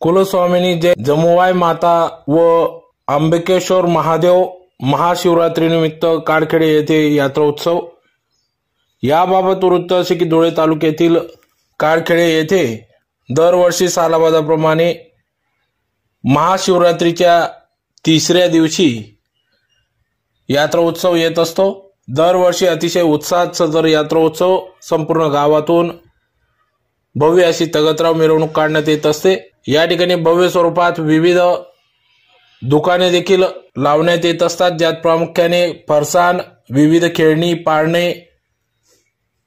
कुलस्वामिनी जय जमुवाय माता व अंबिकेश्वर महादेव महाशिवरात्रीनिमित्त काडखेडे येथे यात्रा उत्सव. याबाबत वृत्त असे की धुळे तालुक्यातील काडखेडे येथे दरवर्षी सालाबादाप्रमाणे महाशिवरात्रीच्या तिसऱ्या दिवशी यात्रा उत्सव येत असतो. दरवर्षी अतिशय उत्साहात सदर यात्रा उत्सव संपूर्ण गावातून भव्य अशी तगतराव मिरवणूक काढण्यात येत असते. या ठिकाणी भव्य स्वरूपात विविध दुकाने देखील लावण्यात येत असतात. ज्यात प्रामुख्याने फरसाण विविध खेळणी पाळणे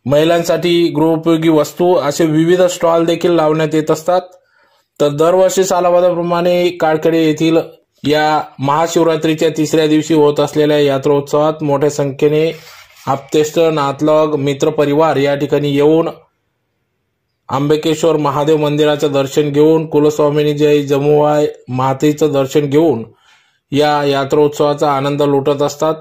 महिलांसाठी गृहोपयोगी वस्तू असे विविध स्टॉल देखील लावण्यात येत असतात. तर दरवर्षी सालावादाप्रमाणे काळकडे येथील या महाशिवरात्रीच्या तिसऱ्या दिवशी होत असलेल्या यात्रोत्सवात मोठ्या संख्येने आप्तेष्ट नातलग मित्रपरिवार या ठिकाणी येऊन आंबेकेश्वर महादेव मंदिराचं दर्शन घेऊन कुलस्वामिनी जय जमुवाय मातेचं दर्शन घेऊन या यात्रोत्सवाचा आनंद लुटत असतात.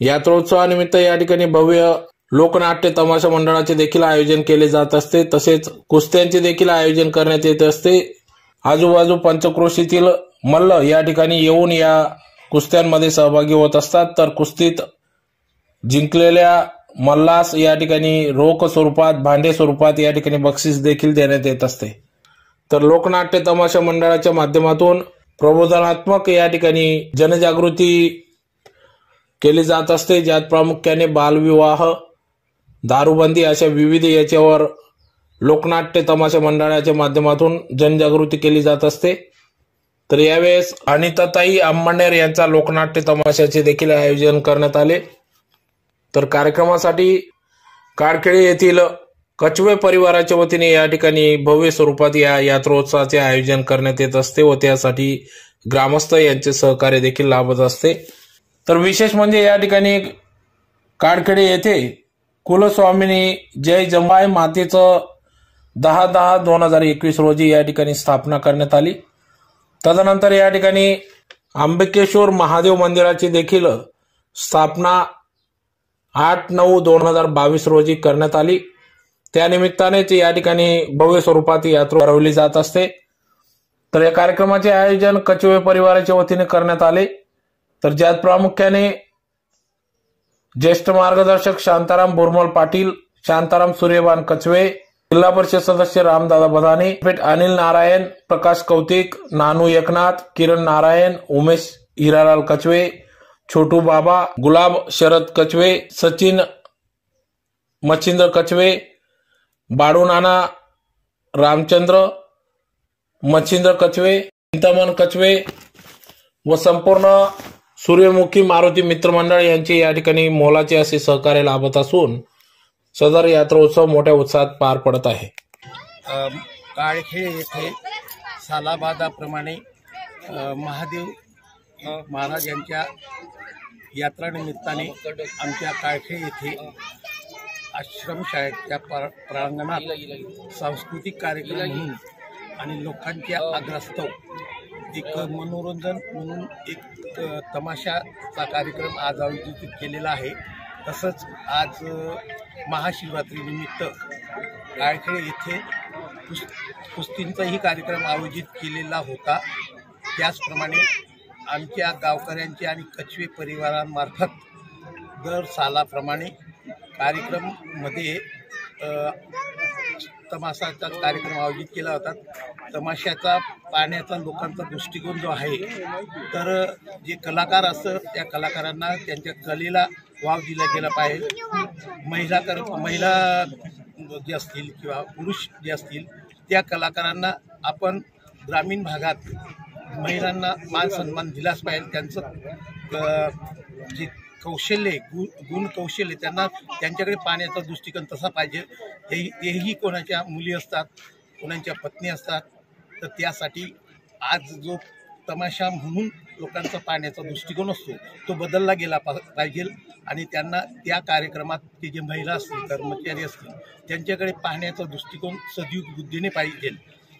यात्रोत्सवानिमित्त या ठिकाणी भव्य लोकनाट्य तमाशा मंडळाचे देखील आयोजन केले जात असते. तसेच कुस्त्यांचे देखील आयोजन करण्यात येत असते. आजूबाजू पंचक्रोशीतील मल्ल या ठिकाणी येऊन या कुस्त्यांमध्ये सहभागी होत असतात. तर कुस्तीत जिंकलेल्या मल्लास या ठिकाणी रोख स्वरूपात भांडे स्वरूपात या ठिकाणी बक्षीस देखील देण्यात येत असते. तर लोकनाट्य तमाशा मंडळाच्या माध्यमातून प्रबोधनात्मक या ठिकाणी जनजागृती केली जात असते. ज्यात प्रामुख्याने बालविवाह दारूबंदी अशा विविध याच्यावर लोकनाट्य तमाशा मंडळाच्या माध्यमातून जनजागृती केली जात असते. तर यावेळेस अनिताताई अंबानेर यांचा लोकनाट्य तमाशाचे देखील आयोजन करण्यात आले. तर कार्यक्रमासाठी कारखेडे येथील कचवे परिवाराच्या वतीने या ठिकाणी भव्य स्वरूपात या यात्रोत्सवाचे आयोजन करण्यात येत असते व त्यासाठी ग्रामस्थ यांचे सहकार्य देखील लाभत असते. तर विशेष म्हणजे या ठिकाणी काडखेडे येथे कुलस्वामिनी जय जंबाय मातेचं दहा दहा दोन हजार एकवीस रोजी या ठिकाणी स्थापना करण्यात आली. तदनंतर या ठिकाणी आंबेकेश्वर महादेव मंदिराची देखील स्थापना आठ नऊ दोन हजार बावीस रोजी करण्यात आली. त्यानिमित्तानेच या ठिकाणी भव्य स्वरूपात यात्रा भरवली जात असते. तर या कार्यक्रमाचे आयोजन कचवे परिवाराच्या वतीने करण्यात आले. तर ज्यात प्रामुख्याने ज्येष्ठ मार्गदर्शक शांताराम बोरमल पाटील शांताराम सूर्यवान कचवे जिल्हा परिषद सदस्य रामदादा बदाने अनिल नारायण प्रकाश कौतिक नानू एकनाथ किरण नारायण उमेश हिरालाल कचवे छोटू बाबा गुलाब शरद कचवे सचिन मच्छिंद्र कचवे बाडू नाना रामचंद्र मच्छिंद्र कचवे चिंतामण कचवे व संपूर्ण सूर्यमुखी मारुती मित्रमंडळ यांचे या ठिकाणी मोलाचे असे सहकार्य लाभत असून सदर यात्रोत्सव मोठ्या उत्साहात पार पडत आहे. काळखेळ येथे सालाबादाप्रमाणे महादेव महाराज यांच्या यात्रानिमित्ताने आमच्या काळखेड येथे आश्रमशाळेच्या प्रा प्रांगणात सांस्कृतिक कार्यक्रम म्हणून आणि लोकांच्या आग्रस्तव एक मनोरंजन म्हणून एक तमाशाचा कार्यक्रम आज आयोजित केलेला आहे. तसंच आज महाशिवरात्रीनिमित्त काळखेड येथे कुस कुस्तींचाही कार्यक्रम आयोजित केलेला होता. त्याचप्रमाणे आमच्या गावकऱ्यांचे आणि कचवे परिवारांमार्फत दर सालाप्रमाणे कार्यक्रममध्ये तमाशाचा कार्यक्रम आयोजित केला होता. तमाशाचा पाहण्याचा लोकांचा दृष्टिकोन जो आहे तर जे कलाकार असतं त्या कलाकारांना त्यांच्या कलेला वाव दिला गेला पाहिजे. महिला कर महिला जे असतील किंवा पुरुष जे असतील त्या कलाकारांना आपण ग्रामीण भागात महिलांना मान सन्मान दिलाच पाहिजे. त्यांचं जे कौशल्य गु गुण कौशल्य त्यांना त्यांच्याकडे पाहण्याचा दृष्टिकोन तसा पाहिजे. तेही हेही कोणाच्या मुली असतात कोणाच्या पत्नी असतात तर त्यासाठी आज जो तमाशा म्हणून लोकांचा पाहण्याचा दृष्टिकोन असतो तो बदलला गेला पा पाहिजे. आणि त्यांना त्या कार्यक्रमात ते जे महिला असतील कर्मचारी असतील त्यांच्याकडे पाहण्याचा दृष्टिकोन सजीव बुद्धीने पाहिजे.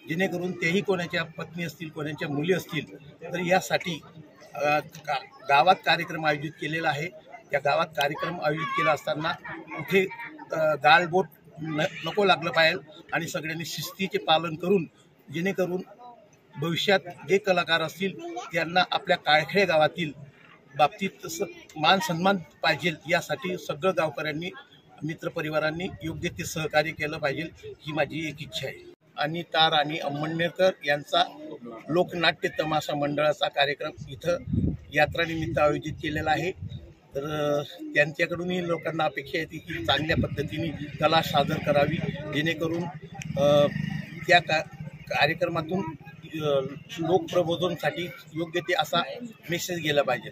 जेणेकरून तेही कोणाच्या पत्नी असतील कोणाच्या मुली असतील तर यासाठी का गावात कार्यक्रम आयोजित केलेला आहे. त्या गावात कार्यक्रम आयोजित केला असताना कुठे गाळबोट न नको लागलं पाहिजे आणि सगळ्यांनी शिस्तीचे पालन करून जेणेकरून भविष्यात जे कलाकार असतील त्यांना आपल्या काळखेडे गावातील बाबतीत स मान सन्मान पाहिजे यासाठी सगळं गावकऱ्यांनी मित्रपरिवारांनी योग्य ते सहकार्य केलं पाहिजे ही माझी एक इच्छा आहे. आणि तार आणि अंमणनेरकर यांचा लोकनाट्य तमाशा मंडळाचा कार्यक्रम इथं यात्रानिमित्त आयोजित केलेला आहे. तर त्यांच्याकडूनही लोकांना अपेक्षा येते की चांगल्या पद्धतीने कला सादर करावी. जेणेकरून त्या का कार्यक्रमातून लोकप्रबोधनसाठी योग्य ते असा मेसेज गेला पाहिजे.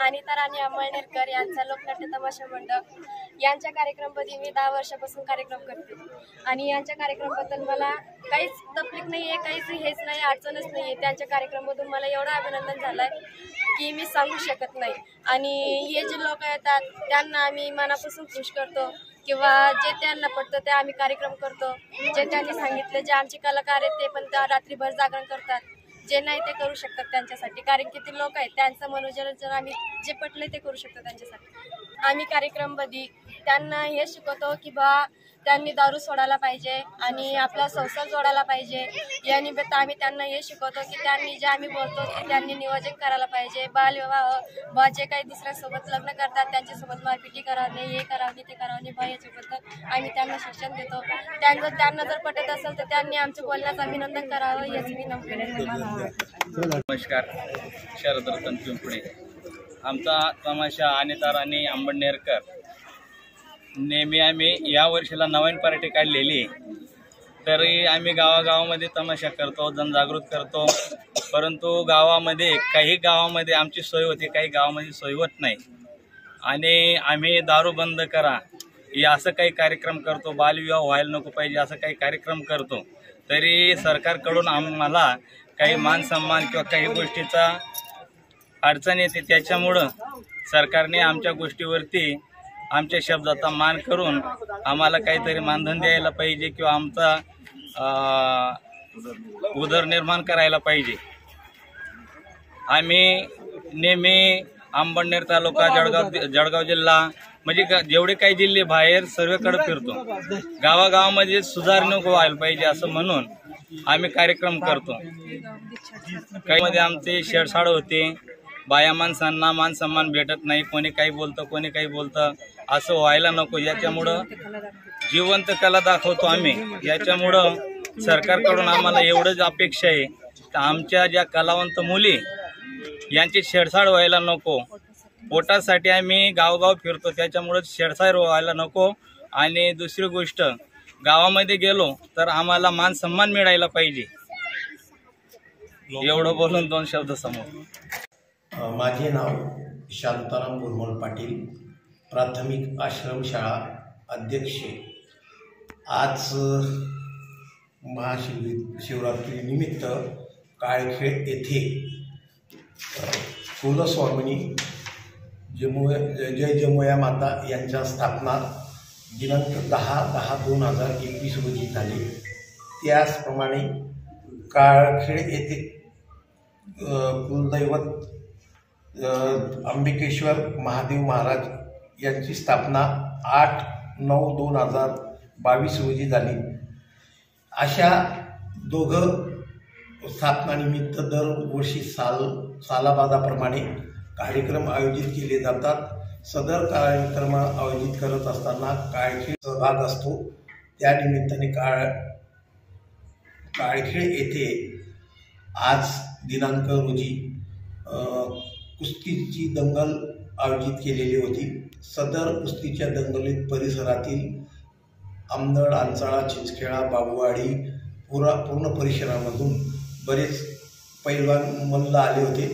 आणि तर आणि अमळनेरकर यांचा लोकनाट्य तमाशा मंडळ यांच्या कार्यक्रममध्ये मी दहा वर्षापासून कार्यक्रम करते. आणि यांच्या कार्यक्रमाबद्दल मला काहीच तकलीफ नाही आहे काहीच हेच नाही अडचणच नाही आहे त्यांच्या कार्यक्रमामधून मला एवढं अभिनंदन झालं आहे की मी सांगू शकत नाही. आणि हे जे लोक येतात त्यांना आम्ही मनापासून खुश करतो किंवा जे त्यांना पडतं ते आम्ही कार्यक्रम करतो. जे त्यांनी सांगितलं जे आमचे कलाकार आहेत ते पण त्या रात्रीभर जागरण करतात. जे नाही ते करू शकतात त्यांच्यासाठी. कारण की ते लोक आहेत त्यांचं मनोरंजन आम्ही जे पटले ते करू शकतो त्यांच्यासाठी. आम्ही कार्यक्रममध्ये त्यांना हे शिकवतो की बा त्यांनी दारू सोडायला पाहिजे आणि आपला संसार जोडायला पाहिजे. या निमित्त आम्ही त्यांना हे शिकवतो की त्यांनी जे आम्ही बोलतो की त्यांनी नियोजन करायला पाहिजे. बालविवाह बा जे काही दुसऱ्यासोबत लग्न करतात त्यांच्यासोबत मारपिटी करावणे हे करावं नाही ते करावणे ब याच्याबद्दल आम्ही त्यांना शिक्षण देतो. त्यांना त्यांना जर पटत असेल तर त्यांनी आमच्या बोलण्याचं अभिनंदन करावं याची विनंती नमस्कार. शरद रतन पिंपळे. आमचा तमाशा अनिता राणी आंबडनेरकर नेहमी आम्ही या वर्षीला नवीन पार्टी काढलेली तरी आम्ही गावागावामध्ये तमाशा करतो जनजागृत करतो. परंतु गावामध्ये काही गावामध्ये आमची सोय होती काही गावामध्ये सोय होत नाही. आणि आम्ही दारू बंद करा हे असं काही कार्यक्रम करतो. बालविवाह व्हायला नको पाहिजे असं काही कार्यक्रम करतो. तरी सरकारकडून आम्हाला काही मान सन्मान किंवा काही गोष्टीचा अडचण येते. त्याच्यामुळं सरकारने आमच्या गोष्टीवरती आमच्या शब्दाचा मान करून आम्हाला काहीतरी मानधन द्यायला पाहिजे किंवा आमचा उदरनिर्माण करायला पाहिजे. आम्ही नेहमी अंबडनेर तालुका जळगाव जळगाव जिल्हा म्हणजे जेवढे काही जिल्हे बाहेर सर्वेकडे फिरतो. गावागावामध्ये सुधारणूक व्हायला पाहिजे असं म्हणून आम्ही कार्यक्रम करतो. काही मध्ये आमचे शेडसाड होते. बाया माणसांना मान सन्मान भेटत नाही. कोणी काही बोलतं कोणी काही बोलतं. असं व्हायला नको. याच्यामुळं जिवंत कला दाखवतो आम्ही. याच्यामुळं सरकारकडून आम्हाला एवढंच अपेक्षा आहे. तर आमच्या ज्या कलावंत मुली यांची छेडछाड व्हायला नको. पोटासाठी आम्ही गावगाव फिरतो. त्याच्यामुळं छेडछाड व्हायला नको. आणि दुसरी गोष्ट गावामध्ये गेलो तर आम्हाला मान सन्मान मिळायला पाहिजे. एवढं बोलून दोन शब्द समोर. माझे नाव शांताराम गुरमोल पाटील. प्राथमिक आश्रमशाळा अध्यक्ष. आज अ, महाशिव शिवरात्रीनिमित्त काळखेड येथे कुलस्वामिनी जमू जय जमुया माता यांच्या स्थापना दिनांक दहा दहा दोन हजार एकवीस रोजी झाली. त्याचप्रमाणे काळखेड येथे कुलदैवत अंबिकेश्वर महादेव महाराज यांची स्थापना आठ नऊ दोन हजार बावीस रोजी झाली. अशा दोघं स्थापनानिमित्त दरवर्षी साल सालाबादाप्रमाणे कार्यक्रम आयोजित केले जातात. सदर कार्यक्रम आयोजित करत असताना काळखेड सहभाग असतो. त्यानिमित्ताने काळ काळखेड येथे आज दिनांक रोजी कुस्तीची दंगल आयोजित केलेली होती. सदर कुस्तीच्या दंगलीत परिसरातील आमदड आंचाळा चिंचखेळा बाबुवाडी पुरा पूर्ण परिसरामधून बरेच पैलवान मल्ल आले होते.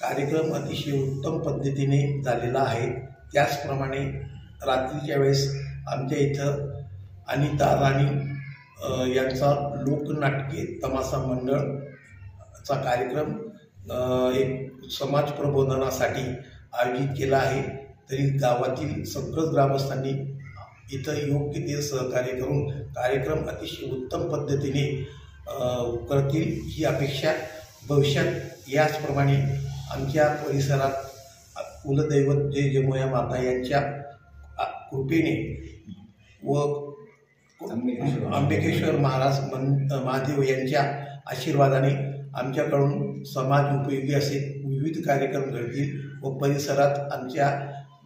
कार्यक्रम अतिशय उत्तम पद्धतीने झालेला आहे. त्याचप्रमाणे रात्रीच्या वेळेस आमच्या इथं अनिता राणी यांचा लोकनाटके तमाशा मंडळचा कार्यक्रम एक समाज प्रबोधनासाठी आयोजित केला आहे तरी गावातील सगळं ग्रामस्थांनी इथं योग्य ते सहकार्य करून कार्यक्रम अतिशय उत्तम पद्धतीने करतील ही अपेक्षा. भविष्यात याचप्रमाणे आमच्या परिसरात कुलदैवत जय जमुया माता यांच्या कृपेने व अंबिकेश्वर महाराज मन महादेव यांच्या आशीर्वादाने आमच्याकडून समाज उपयोगी असे विविध कार्यक्रम घडतील व परिसरात आमच्या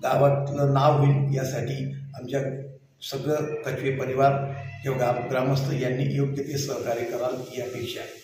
गावातलं नाव होईल यासाठी आमच्या सगळं कचवे परिवार किंवा ग्रामस्थ यांनी योग्य ते सहकार्य कराल ही अपेक्षा आहे